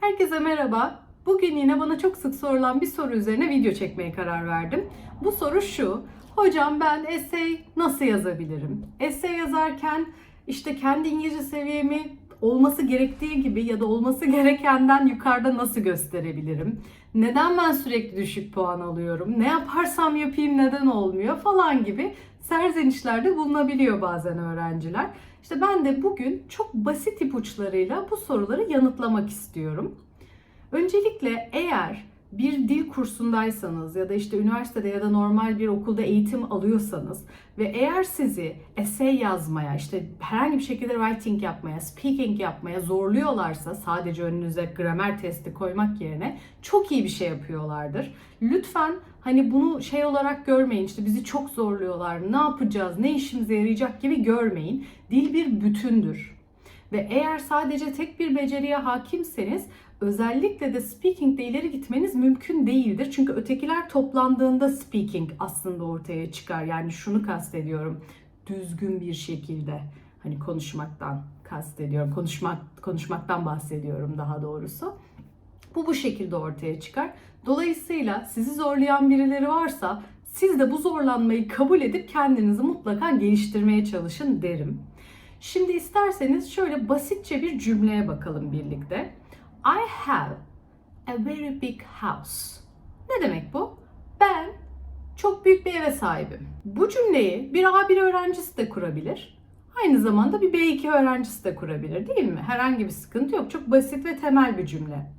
Herkese merhaba. Bugün yine bana çok sık sorulan bir soru üzerine video çekmeye karar verdim. Bu soru şu. Hocam ben essay nasıl yazabilirim? Essay yazarken işte kendi İngilizce seviyemi olması gerektiği gibi ya da olması gerekenden yukarıda nasıl gösterebilirim? Neden ben sürekli düşük puan alıyorum? Ne yaparsam yapayım neden olmuyor falan gibi serzenişlerde bulunabiliyor bazen öğrenciler. İşte ben de bugün çok basit ipuçlarıyla bu soruları yanıtlamak istiyorum. Öncelikle eğer bir dil kursundaysanız ya da işte üniversitede ya da normal bir okulda eğitim alıyorsanız ve eğer sizi essay yazmaya, işte herhangi bir şekilde writing yapmaya, speaking yapmaya zorluyorlarsa sadece önünüze gramer testi koymak yerine çok iyi bir şey yapıyorlardır. Lütfen hani bunu şey olarak görmeyin işte bizi çok zorluyorlar, ne yapacağız, ne işimize yarayacak gibi görmeyin. Dil bir bütündür. Ve eğer sadece tek bir beceriye hakimseniz özellikle de speaking'de ileri gitmeniz mümkün değildir. Çünkü ötekiler toplandığında speaking aslında ortaya çıkar. Yani şunu kastediyorum. Düzgün bir şekilde hani konuşmaktan kastediyorum. Konuşmak konuşmaktan bahsediyorum daha doğrusu. Bu bu şekilde ortaya çıkar. Dolayısıyla sizi zorlayan birileri varsa siz de bu zorlanmayı kabul edip kendinizi mutlaka geliştirmeye çalışın derim. Şimdi isterseniz şöyle basitçe bir cümleye bakalım birlikte. I have a very big house. Ne demek bu? Ben çok büyük bir eve sahibim. Bu cümleyi bir A1 öğrencisi de kurabilir. Aynı zamanda bir B2 öğrencisi de kurabilir değil mi? Herhangi bir sıkıntı yok. Çok basit ve temel bir cümle.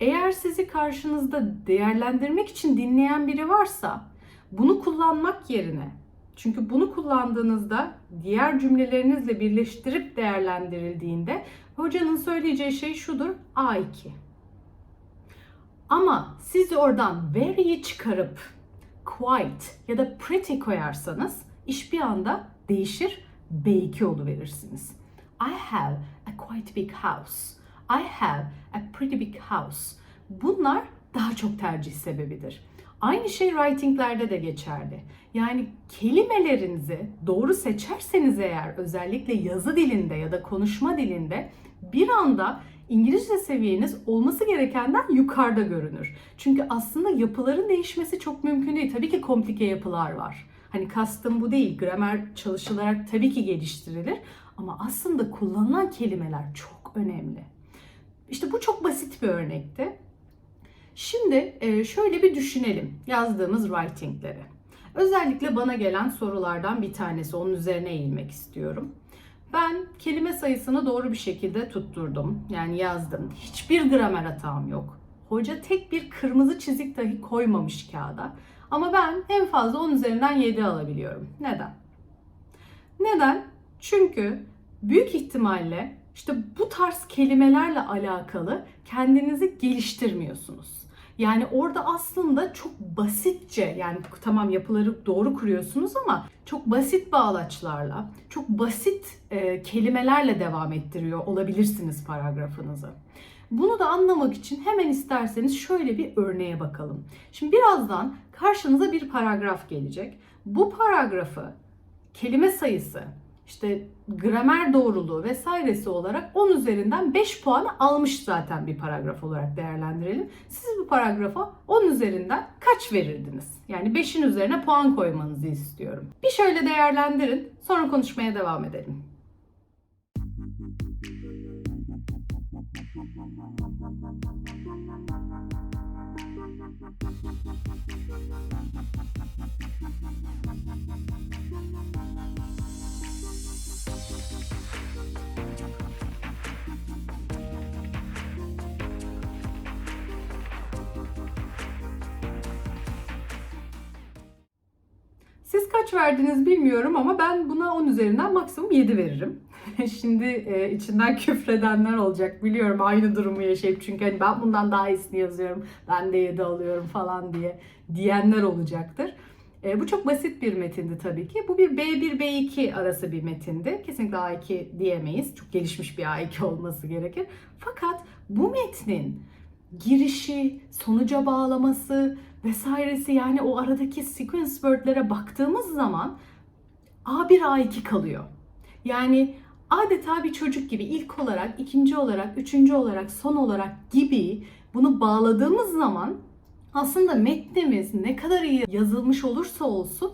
Eğer sizi karşınızda değerlendirmek için dinleyen biri varsa bunu kullanmak yerine çünkü bunu kullandığınızda diğer cümlelerinizle birleştirip değerlendirildiğinde hocanın söyleyeceği şey şudur A2. Ama siz oradan very'i çıkarıp quite ya da pretty koyarsanız iş bir anda değişir B2 oluverirsiniz. I have a quite big house. I have a pretty big house. Bunlar daha çok tercih sebebidir. Aynı şey writinglerde de geçerli. Yani kelimelerinizi doğru seçerseniz eğer özellikle yazı dilinde ya da konuşma dilinde bir anda İngilizce seviyeniz olması gerekenden yukarıda görünür. Çünkü aslında yapıların değişmesi çok mümkün değil. Tabii ki komplike yapılar var. Hani kastım bu değil. Gramer çalışılarak tabii ki geliştirilir. Ama aslında kullanılan kelimeler çok önemli. İşte bu çok basit bir örnekti. Şimdi e, şöyle bir düşünelim yazdığımız writingleri. Özellikle bana gelen sorulardan bir tanesi onun üzerine eğilmek istiyorum. Ben kelime sayısını doğru bir şekilde tutturdum. Yani yazdım. Hiçbir gramer hatam yok. Hoca tek bir kırmızı çizik dahi koymamış kağıda. Ama ben en fazla 10 üzerinden 7 alabiliyorum. Neden? Neden? Çünkü büyük ihtimalle işte bu tarz kelimelerle alakalı kendinizi geliştirmiyorsunuz. Yani orada aslında çok basitçe yani tamam yapıları doğru kuruyorsunuz ama çok basit bağlaçlarla, çok basit e, kelimelerle devam ettiriyor olabilirsiniz paragrafınızı. Bunu da anlamak için hemen isterseniz şöyle bir örneğe bakalım. Şimdi birazdan karşınıza bir paragraf gelecek. Bu paragrafı kelime sayısı, işte gramer doğruluğu vesairesi olarak 10 üzerinden 5 puanı almış zaten bir paragraf olarak değerlendirelim. Siz bu paragrafa 10 üzerinden kaç verirdiniz? Yani 5'in üzerine puan koymanızı istiyorum. Bir şöyle değerlendirin, sonra konuşmaya devam edelim. Kaç verdiniz bilmiyorum ama ben buna 10 üzerinden maksimum 7 veririm. Şimdi e, içinden küfredenler olacak biliyorum aynı durumu yaşayıp çünkü hani ben bundan daha iyisini yazıyorum ben de 7 alıyorum falan diye diyenler olacaktır. E, bu çok basit bir metindi tabii ki. Bu bir B1 B2 arası bir metindi. Kesinlikle A2 diyemeyiz. Çok gelişmiş bir A2 olması gerekir. Fakat bu metnin girişi, sonuca bağlaması vesairesi yani o aradaki sequence word'lere baktığımız zaman A1 A2 kalıyor. Yani adeta bir çocuk gibi ilk olarak, ikinci olarak, üçüncü olarak, son olarak gibi bunu bağladığımız zaman aslında metnimiz ne kadar iyi yazılmış olursa olsun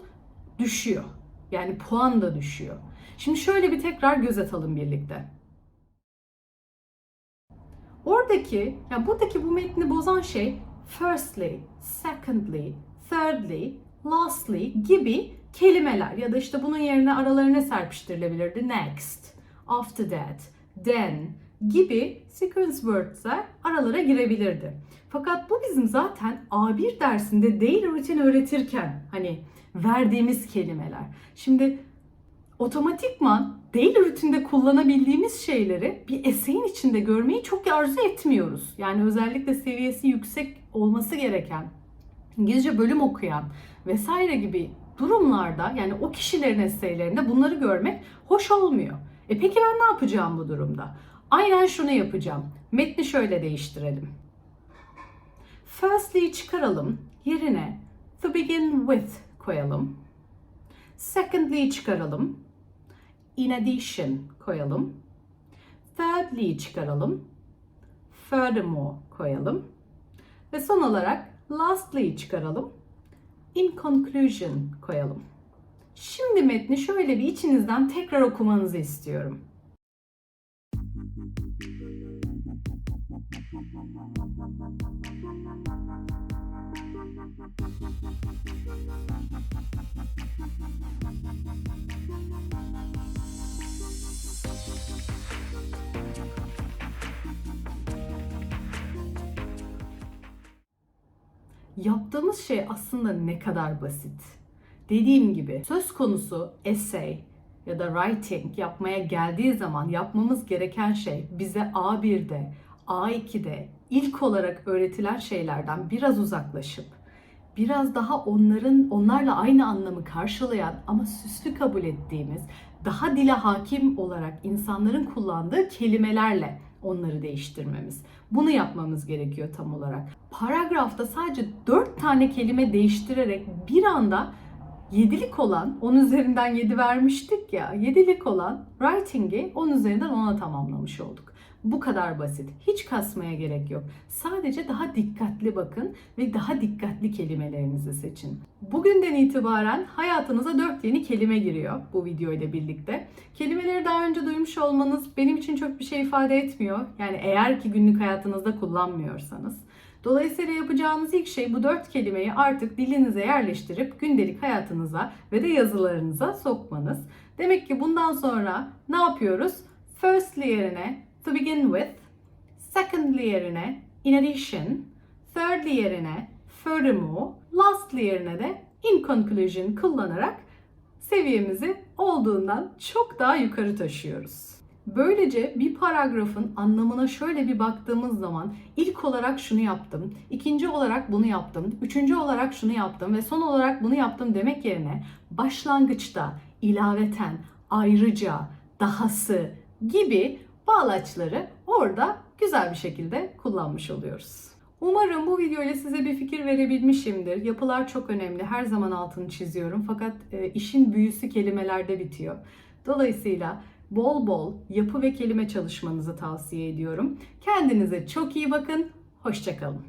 düşüyor. Yani puan da düşüyor. Şimdi şöyle bir tekrar göz atalım birlikte. Oradaki, yani buradaki bu metni bozan şey firstly, secondly, thirdly, lastly gibi kelimeler ya da işte bunun yerine aralarına serpiştirilebilirdi. Next, after that, then gibi sequence words'ler aralara girebilirdi. Fakat bu bizim zaten A1 dersinde daily routine öğretirken hani verdiğimiz kelimeler. Şimdi otomatikman daily rutinde kullanabildiğimiz şeyleri bir eseyin içinde görmeyi çok arzu etmiyoruz. Yani özellikle seviyesi yüksek olması gereken, İngilizce bölüm okuyan vesaire gibi durumlarda yani o kişilerin eseylerinde bunları görmek hoş olmuyor. E peki ben ne yapacağım bu durumda? Aynen şunu yapacağım. Metni şöyle değiştirelim. Firstly'yi çıkaralım. Yerine to begin with koyalım. Secondly'yi çıkaralım. In addition koyalım. Thirdly'yi çıkaralım. Furthermore koyalım. Ve son olarak lastly'yi çıkaralım. In conclusion koyalım. Şimdi metni şöyle bir içinizden tekrar okumanızı istiyorum. Yaptığımız şey aslında ne kadar basit. Dediğim gibi söz konusu essay ya da writing yapmaya geldiği zaman yapmamız gereken şey bize A1'de, A2'de ilk olarak öğretilen şeylerden biraz uzaklaşıp biraz daha onların onlarla aynı anlamı karşılayan ama süslü kabul ettiğimiz daha dile hakim olarak insanların kullandığı kelimelerle onları değiştirmemiz. Bunu yapmamız gerekiyor tam olarak. Paragrafta sadece 4 tane kelime değiştirerek bir anda yedilik olan, 10 üzerinden 7 vermiştik ya, yedilik olan writing'i 10 üzerinden 10'a tamamlamış olduk. Bu kadar basit. Hiç kasmaya gerek yok. Sadece daha dikkatli bakın ve daha dikkatli kelimelerinizi seçin. Bugünden itibaren hayatınıza 4 yeni kelime giriyor bu video ile birlikte. Kelimeleri daha önce duymuş olmanız benim için çok bir şey ifade etmiyor. Yani eğer ki günlük hayatınızda kullanmıyorsanız. Dolayısıyla yapacağınız ilk şey bu dört kelimeyi artık dilinize yerleştirip gündelik hayatınıza ve de yazılarınıza sokmanız. Demek ki bundan sonra ne yapıyoruz? Firstly yerine to begin with, secondly yerine in addition, thirdly yerine furthermore, lastly yerine de in conclusion kullanarak seviyemizi olduğundan çok daha yukarı taşıyoruz. Böylece bir paragrafın anlamına şöyle bir baktığımız zaman ilk olarak şunu yaptım, ikinci olarak bunu yaptım, üçüncü olarak şunu yaptım ve son olarak bunu yaptım demek yerine başlangıçta ilaveten, ayrıca, dahası gibi bağlaçları orada güzel bir şekilde kullanmış oluyoruz. Umarım bu video ile size bir fikir verebilmişimdir. Yapılar çok önemli. Her zaman altını çiziyorum. Fakat e, işin büyüsü kelimelerde bitiyor. Dolayısıyla bol bol yapı ve kelime çalışmanızı tavsiye ediyorum. Kendinize çok iyi bakın. Hoşçakalın.